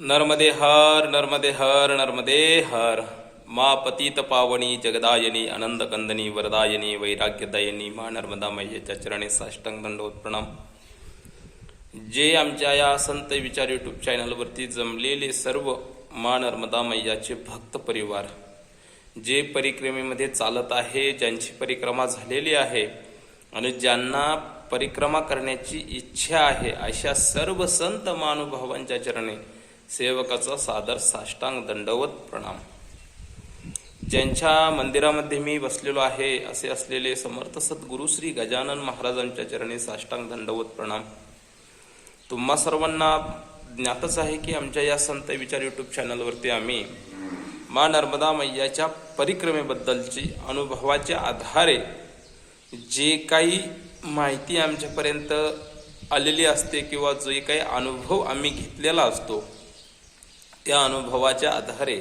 नर्मदे हर नर्मदे हर नर्मदे हर। मा पतित पावनी जगदायनी आनंद कंदनी वरदायनी वैराग्यदायनी मा नर्मदा मैयाच्या चरणी साष्टांग दंडवत प्रणाम। जे आमच्या या संत विचार यूट्यूब चॅनलवरती जमलेले सर्व मा नर्मदा मैयाचे भक्त परिवार जे परिक्रमेमध्ये चालत आहे ज्यांची परिक्रमा झालेली आहे आणि ज्यांना परिक्रमा करण्याची इच्छा आहे अशा सर्व संत महानुभावांच्या चरणी सेवकाचा सादर साष्टांग दंडवत प्रणाम. ज्यांच्या मंदिरामध्ये मी बसलेलो आहे असे असलेले समर्थ सद्गुरु श्री गजानन महाराजांच्या चरणी साष्टांग दंडवत प्रणाम. तुम्हा सर्वांना ज्ञातच आहे की आमच्या या संत विचार यूट्यूब चॅनलवरती आम्ही मा नर्मदा मैयाच्या परिक्रमेबद्दलची अनुभवाच्या आधारे जे काही माहिती आमच्यापर्यंत आलेली असते किंवा जे काही अनुभव आम्ही घेतलेला असतो त्या अनुभवाच्या आधारे.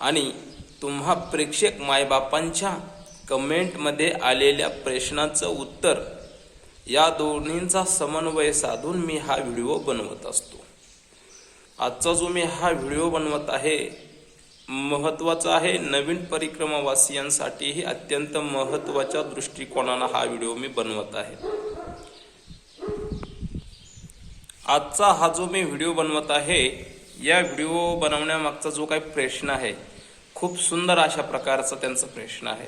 आणि तुम्हा प्रेक्षक मायबापांच्या कमेंटमध्ये आलेल्या प्रश्नाचं उत्तर या दोन्हींचा समन्वय साधून मी हा व्हिडिओ बनवत असतो. आजचा जो मी हा व्हिडिओ बनवत आहे महत्त्वाचा आहे नवीन परिक्रमावासियांसाठीही अत्यंत महत्त्वाच्या दृष्टिकोनानं हा व्हिडिओ मी बनवत आहे. आजचा हा जो मी व्हिडिओ बनवत आहे या व्हिडिओ बनवण्यामागचा जो काही प्रश्न आहे खूप सुंदर अशा प्रकारचा त्यांचा प्रश्न आहे.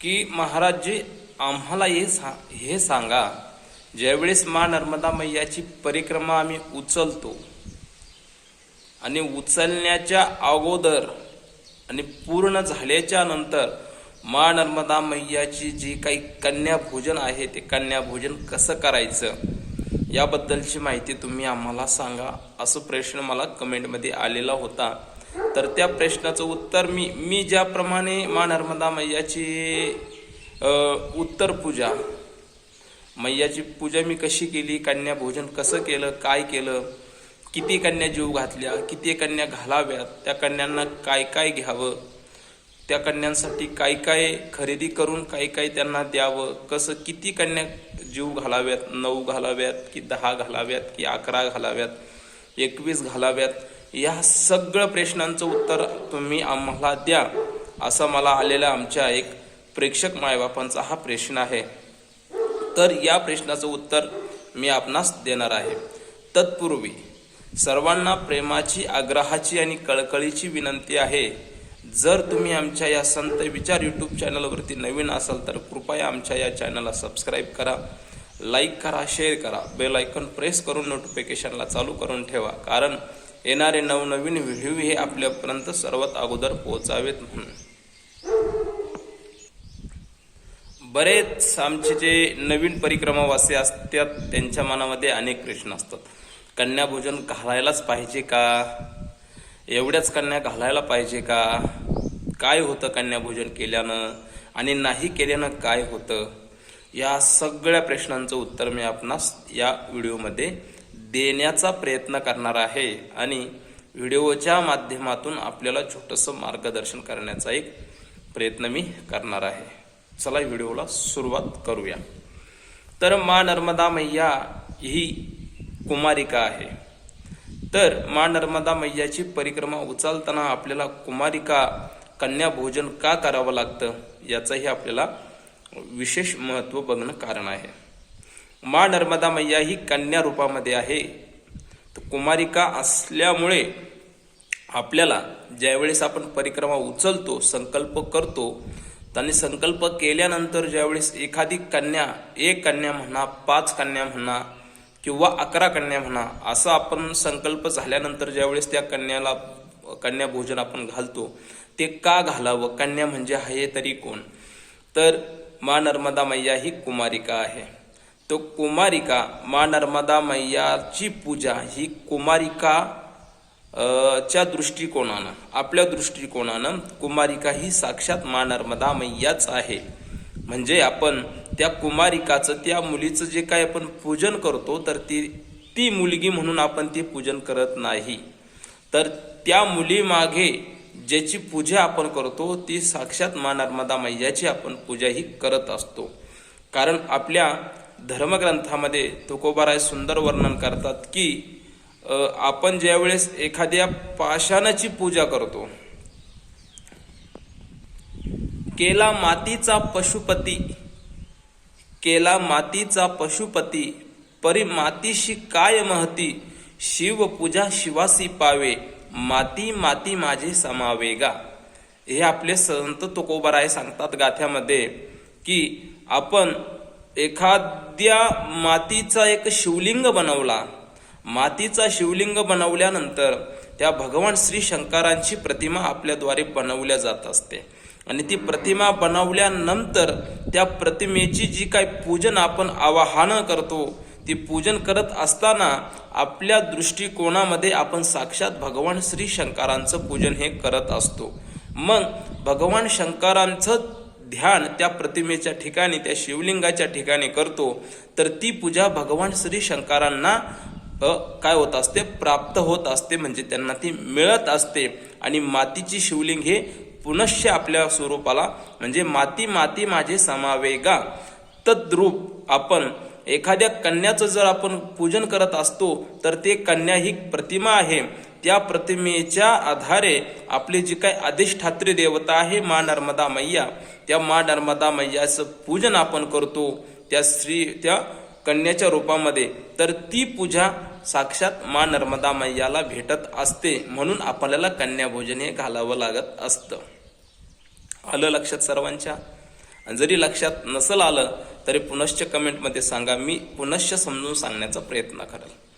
की महाराजजी आम्हाला हे सा हे सांगा ज्यावेळेस मा नर्मदा मैयाची परिक्रमा आम्ही उचलतो आणि उचलण्याच्या अगोदर आणि पूर्ण झाल्याच्यानंतर मा नर्मदा मैयाची जी काही कन्या भोजन आहे ते कन्या भोजन कसं करायचं? याबद्दलची माहिती तुम्ही आम्हाला सांगा असं प्रश्न मला कमेंटमध्ये आलेला होता. तर त्या प्रश्नाचं उत्तर मी मी ज्याप्रमाणे मा नर्मदा मैयाची उत्तर पूजा मैयाची पूजा मी कशी केली कन्या भोजन कसं केलं काय केलं किती कन्या जीव घातल्या किती कन्या घालाव्यात त्या कन्यांना काय काय घ्यावं त्या कन्यांसाठी काय काय खरेदी करून काय काय त्यांना द्यावं? कसं किती कन्या जीव घालाव्यात? नऊ घालाव्यात की दहा घालाव्यात की अकरा घालाव्यात? एकवीस घालाव्यात? या सगळं प्रश्नांचं उत्तर तुम्ही आम्हाला द्या असं मला आलेला आमच्या एक प्रेक्षक मायबापांचा हा प्रश्न आहे. तर या प्रश्नाचं उत्तर मी आपणास देणार आहे. तत्पूर्वी सर्वांना प्रेमाची आग्रहाची आणि कळकळीची विनंती आहे. जर तुम्ही आमच्या या संत विचार यूट्यूब चॅनलवरती नवीन असाल तर कृपया आमच्या या चॅनलला सबस्क्राईब करा लाईक करा शेअर करा. बेल आयकॉन प्रेस करून नोटिफिकेशनला चालू करून ठेवा. कारण येणारे नवनवीन व्हिडिओ हे आपल्यापर्यंत सर्वात अगोदर पोहोचावेत म्हणून. बरेच आमचे जे नवीन परिक्रमावासी असतात त्यांच्या मनामध्ये अनेक प्रश्न असतात. कन्याभोजन घालायलाच पाहिजे का? एवढ्याच कन्या घालायला पाहिजे का? काय होतं कन्या भोजन केल्यानं आणि नाही केल्यानं काय होतं? या सगळ्या प्रश्नांचं उत्तर मी आपणास या व्हिडिओमध्ये देण्याचा प्रयत्न करणार आहे आणि व्हिडिओच्या माध्यमातून आपल्याला छोटंसं मार्गदर्शन करण्याचा एक प्रयत्न मी करणार आहे. चला व्हिडिओला सुरुवात करूया. तर मा नर्मदा मैया ही कुमारिका आहे. तर माँ नर्मदा मैयाची परिक्रमा उचलताना आपल्याला कुमारिका कन्या भोजन का करावं लागतं? याचंही आपल्याला विशेष महत्त्व बघणं कारण आहे. माँ नर्मदा मैया ही कन्या रूपामध्ये आहे. तर कुमारिका असल्यामुळे आपल्याला ज्यावेळेस आपण परिक्रमा उचलतो संकल्प करतो आणि संकल्प केल्यानंतर ज्यावेळेस एखादी कन्या एक कन्या म्हणा पाच कन्या म्हणा किंवा अकरा कन्या म्हणा असं आपण संकल्प झाल्यानंतर ज्यावेळेस त्या कन्याला कन्या भोजन आपण घालतो ते का घालावं? कन्या म्हणजे आहे तरी कोण? तर मा नर्मदा मैया ही कुमारिका आहे. तो कुमारिका मा नर्मदा मैयाची पूजा ही कुमारिका च्या दृष्टिकोनानं आपल्या दृष्टिकोनानं कुमारिका ही साक्षात मा नर्मदा मैयाच आहे. म्हणजे आपण त्या कुमारिकाचं त्या मुलीचं जे काय आपण पूजन करतो तर ती ती मुलगी म्हणून आपण ती पूजन करत नाही. तर त्या मुलीमागे ज्याची पूजा आपण करतो ती साक्षात मा नर्मदा मैयाची आपण पूजा ही करत असतो. कारण आपल्या धर्मग्रंथामध्ये तुकोबाराय सुंदर वर्णन करतात की आपण ज्यावेळेस एखाद्या पाषाणाची पूजा करतो केला मातीचा पशुपती केला मातीचा पशुपती परी मातीशी काय महती? शिव पूजा शिवासी पावे माती माती माझे समावेगा हे आपले संत तुकोबराय सांगतात गाथ्यामध्ये की आपण एखाद्या मातीचा एक शिवलिंग बनवला. मातीचा शिवलिंग बनवल्यानंतर त्या भगवान श्री शंकरांची प्रतिमा आपल्याद्वारे बनवल्या जात असते. आणि ती प्रतिमा बनवल्यानंतर त्या प्रतिमेची जी काय पूजन आपण आवाहनं करतो ती पूजन करत असताना आपल्या दृष्टिकोनामध्ये आपण साक्षात भगवान श्री शंकरांचं पूजन हे करत असतो. मग भगवान शंकरांचं ध्यान त्या प्रतिमेच्या ठिकाणी त्या शिवलिंगाच्या ठिकाणी करतो तर ती पूजा भगवान श्री शंकरांना काय होत असते? प्राप्त होत असते म्हणजे त्यांना ती मिळत असते. आणि मातीची शिवलिंग हे पुनश्च आपल्या स्वरूपाला म्हणजे माती माती माझे समावेगा तद्रूप आपण एखाद्या कन्याचं जर आपण पूजन करत असतो तर ते कन्या ही प्रतिमा आहे. त्या प्रतिमेच्या आधारे आपली जी काय अधिष्ठात्री देवता आहे मा नर्मदा मैया त्या मा नर्मदा मैयाचं पूजन आपण करतो त्या स्त्री त्या कन्याच्या रूपामध्ये. तर ती पूजा साक्षात मा नर्मदा मैयाला भेटत असते म्हणून आपल्याला कन्याभोजन हे घालावं लागत असतं. आलं लक्षात सर्वांच्या? जरी लक्षात नसल आलं तरी पुनश्च कमेंटमध्ये सांगा मी पुनश्च समजून सांगण्याचा प्रयत्न करेल.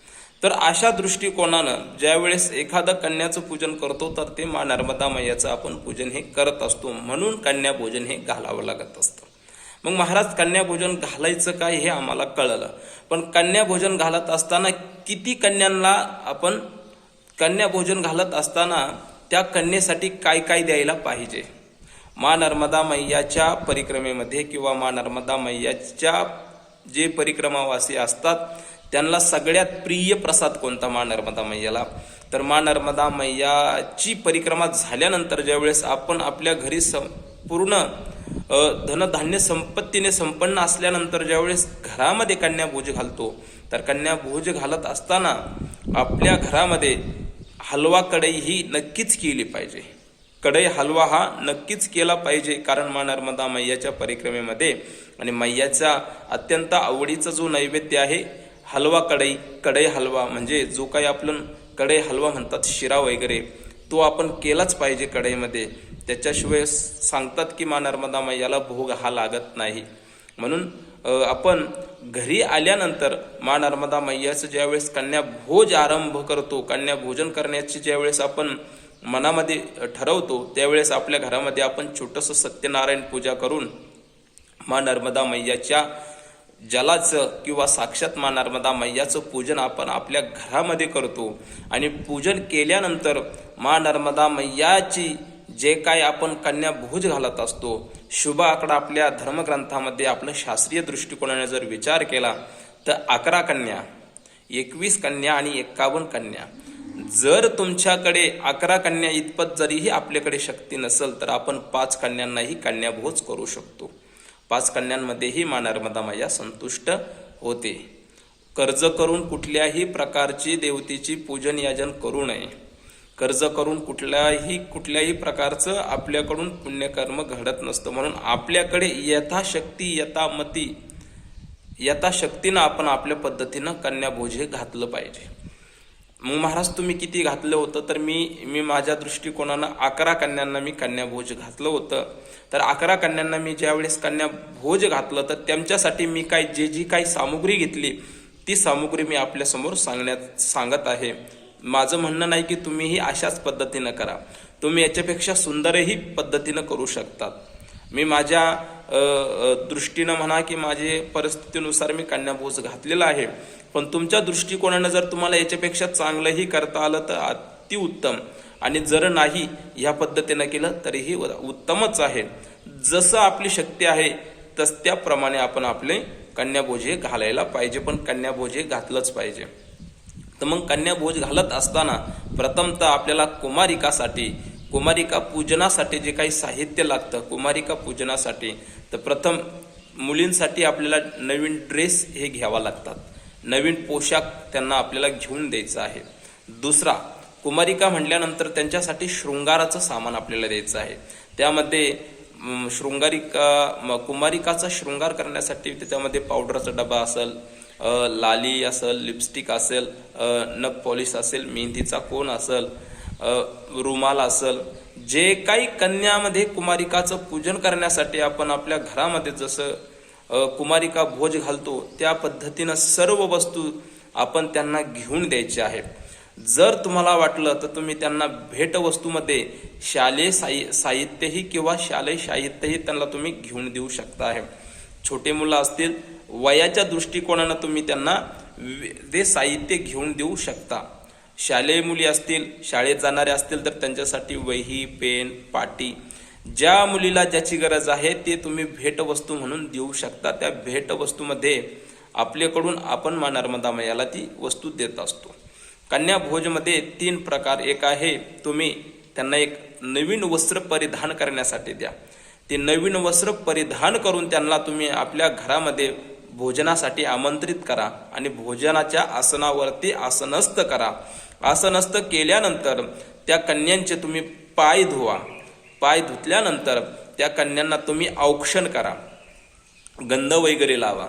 तर अशा दृष्टिकोनानं ज्यावेळेस एखादं कन्याचं पूजन करतो तर ते मा नर्मदा मैयाचं आपण पूजन हे करत असतो म्हणून कन्याभोजन हे घालावं लागत असतं. मग महाराज कन्याभोजन घालायचं काय हे आम्हाला कळलं. पण कन्याभोजन घालत असताना किती कन्यांना आपण कन्याभोजन घालत असताना त्या कन्येसाठी काय काय द्यायला पाहिजे? मा नर्मदा मैयाच्या परिक्रमेमध्ये किंवा मा नर्मदा मैयाच्या जे परिक्रमावासी असतात त्यांना सगळ्यात प्रिय प्रसाद कोणता मा नर्मदा मैयाला? तर मा नर्मदा मैयाची परिक्रमा झाल्यानंतर ज्यावेळेस आपण आपल्या घरी संपूर्ण धनधान्य संपत्तीने संपन्न असल्यानंतर ज्यावेळेस घरामध्ये कन्या भोज घालतो तर कन्या भोज घालत असताना आपल्या घरामध्ये हलवा कढई ही नक्कीच केली पाहिजे. कढई हलवा हा नक्कीच केला पाहिजे कारण मा नर्मदा मैयाच्या परिक्रमेमध्ये आणि मैयाचा अत्यंत आवडीचा जो नैवेद्य आहे हलवा कढई कढई हलवा म्हणजे जो काही आपण कढई हलवा म्हणतात शिरा वगैरे तो आपण केलाच पाहिजे कढईमध्ये. त्याच्याशिवाय सांगतात की मा नर्मदा मैयाला भोग हा लागत नाही. म्हणून आपण घरी आल्यानंतर मा नर्मदा मैयाचं ज्यावेळेस कन्या भोज आरंभ करतो कन्या भोजन करण्याची ज्यावेळेस आपण मनामध्ये ठरवतो त्यावेळेस आपल्या घरामध्ये आपण छोटंसं सत्यनारायण पूजा करून मा नर्मदा मैयाच्या जलाचं किंवा साक्षात मा नर्मदा मैयाचं पूजन आपण आपल्या घरामध्ये करतो. आणि पूजन केल्यानंतर मा नर्मदा मैयाची जे काय आपण कन्या भोज घालत असतो शुभ आकडा आपल्या धर्मग्रंथामध्ये आपलं शास्त्रीय दृष्टिकोनाने जर विचार केला तर अकरा कन्या एकवीस कन्या आणि एक्कावन्न कन्या. जर तुमच्याकडे अकरा कन्या इतपत जरीही आपल्याकडे शक्ती नसेल तर आपण पाच कन्यांनाही कन्याभोज करू शकतो. पाच कन्यांमध्येही मा नर्मदा माया संतुष्ट होते. कर्ज करून कुठल्याही प्रकारची देवतेची पूजन याजन करू नये. कर्ज करून कुठल्याही कुठल्याही प्रकारचं आपल्याकडून पुण्यकर्म घडत नसतं. म्हणून आपल्याकडे यथाशक्ती यथामती यथाशक्तीनं आपण आपल्या पद्धतीनं कन्याभोज हे घातलं पाहिजे. मग महाराज तुम्ही किती घातलं होतं? तर मी मी माझ्या दृष्टिकोनानं अकरा कन्यांना मी कन्याभोज घातलं होतं. तर अकरा कन्यांना मी ज्यावेळेस कन्याभोज घातलं तर त्यांच्यासाठी मी काय जे जी काही सामुग्री घेतली ती सामुग्री मी आपल्यासमोर सांगण्यात सांगत आहे. माझं म्हणणं नाही की तुम्हीही अशाच पद्धतीनं करा. तुम्ही याच्यापेक्षा सुंदरही पद्धतीनं करू शकतात. मी माझ्या दृष्टीनं म्हणा की माझे परिस्थितीनुसार मी कन्याभोज घातलेला आहे. पण तुमच्या दृष्टिकोनानं जर तुम्हाला याच्यापेक्षा चांगलंही करता आलं तर अतिउत्तम आणि जर नाही ह्या पद्धतीनं केलं तरीही उत्तमच आहे. जसं आपली शक्ती आहे तस त्याप्रमाणे आपण आपले कन्याभोजे घालायला पाहिजे. पण कन्याभोजे घातलंच पाहिजे. तर मग कन्याभोज घालत असताना प्रथमतः आपल्याला कुमारिकासाठी कुमारिका पूजनासाठी जे काही साहित्य लागतं कुमारिका पूजनासाठी तर प्रथम मुलींसाठी आपल्याला नवीन ड्रेस हे घ्यावा लागतात. नवीन पोशाख त्यांना आपल्याला घेऊन द्यायचा आहे. दुसरा कुमारिका म्हटल्यानंतर त्यांच्यासाठी शृंगाराचं सामान आपल्याला द्यायचं आहे. त्यामध्ये शृंगारिका कुमारिकाचा शृंगार करण्यासाठी त्याच्यामध्ये पावडरचा डबा असेल लाली असेल लिपस्टिक असेल नग नख पॉलिश असेल मेहंदीचा कोण असेल रुमाल असेल जे काही कन्यामध्ये कुमारिकाचं पूजन करण्यासाठी आपण आपल्या घरामध्ये जसं कुमारिका भोज घालतो त्या पद्धतीनं सर्व वस्तू आपण त्यांना घेऊन द्यायचे आहे. जर तुम्हाला वाटलं तर तुम्ही त्यांना भेटवस्तूमध्ये शालेय साहि साहित्यही किंवा शालेय साहित्यही त्यांना तुम्ही घेऊन देऊ शकता आहे. छोटे मुलं असतील वयाच्या दृष्टिकोनानं तुम्ही त्यांना वि- ते साहित्य घेऊन देऊ शकता. शालेय मुली असतील शाळेत जाणारे असतील तर त्यांच्यासाठी वही पेन पाटी ज्या मुलीला ज्याची गरज आहे ते तुम्ही भेटवस्तू म्हणून देऊ शकता. त्या भेटवस्तूमध्ये आपल्याकडून आपण मा नर्मदा मयाला ती वस्तू देत असतो. कन्या भोजमध्ये तीन प्रकार. एक आहे तुम्ही त्यांना एक नवीन वस्त्र परिधान करण्यासाठी द्या. ते नवीन वस्त्र परिधान करून त्यांना तुम्ही आपल्या घरामध्ये भोजनासाठी आमंत्रित करा आणि भोजनाच्या आसनावरती आसनस्थ करा. आसनस्थ केल्यानंतर त्या कन्यांचे तुम्ही पाय धुवा. पाय धुतल्यानंतर त्या कन्यांना तुम्ही औक्षण करा. गंध वगैरे लावा.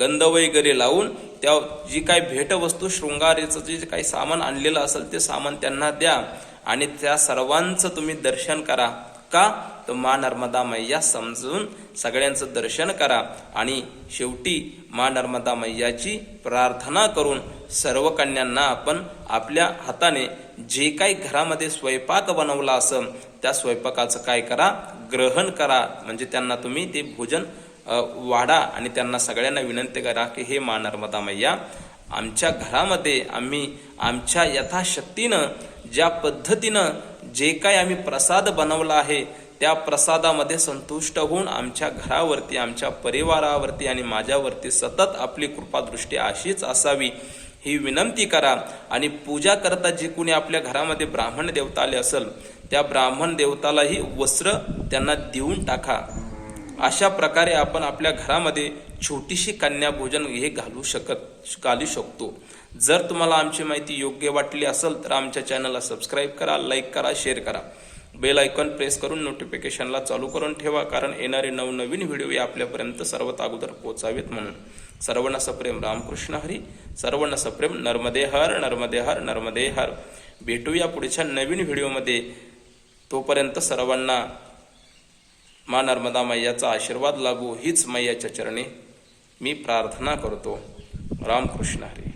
गंध वगैरे लावून त्या जी काही भेटवस्तू शृंगारेचं जे काही सामान आणलेलं असेल ते सामान त्यांना द्या आणि त्या सर्वांचं तुम्ही दर्शन करा. का? तर मा नर्मदा मैया समजून सगळ्यांचं दर्शन करा आणि शेवटी मा नर्मदा मैयाची प्रार्थना करून सर्व कन्यांना आपण आपल्या हाताने जे काही घरामध्ये स्वयंपाक बनवला असं त्या स्वयंपाकाचं काय करा? ग्रहण करा. म्हणजे त्यांना तुम्ही ते भोजन वाढा आणि त्यांना सगळ्यांना विनंती करा की हे मा नर्मदा मैया आमच्या घरामध्ये आम्ही आमच्या यथाशक्तीनं ज्या पद्धतीनं जे काय आम्ही प्रसाद बनवला आहे त्या प्रसादामध्ये संतुष्ट होऊन आमच्या घरावरती आमच्या परिवारावरती आणि माझ्यावरती सतत आपली कृपादृष्टी अशीच असावी ही विनंती करा. आणि पूजा करता जे कोणी आपल्या घरामध्ये ब्राह्मण देवता आले असेल त्या ब्राह्मण देवतालाही वस्त्र त्यांना देऊन टाका. अशा प्रकारे आपण आपल्या घरामध्ये छोटीशी कन्या भोजन हे घालू शकत घालू शकतो. जर तुम्हाला आमची माहिती योग्य वाटली असेल तर आमच्या चॅनलला सबस्क्राईब करा लाईक करा शेअर करा. बेल आयकॉन प्रेस करून नोटिफिकेशनला चालू करून ठेवा कारण येणारे नवनवीन व्हिडिओ या आपल्यापर्यंत सर्वात अगोदर पोचावेत म्हणून. सर्वांना सप्रेम. रामकृष्ण हरी. सर्वांना सप्रेम. नर्मदे हर नर्मदे हर नर्मदे हर. भेटूया पुढच्या नवीन व्हिडिओमध्ये. तोपर्यंत सर्वांना मा नर्मदा मैयाचा आशीर्वाद लागू. हीच मैयाच्या चरणी मी प्रार्थना करतो. रामकृष्ण हरी.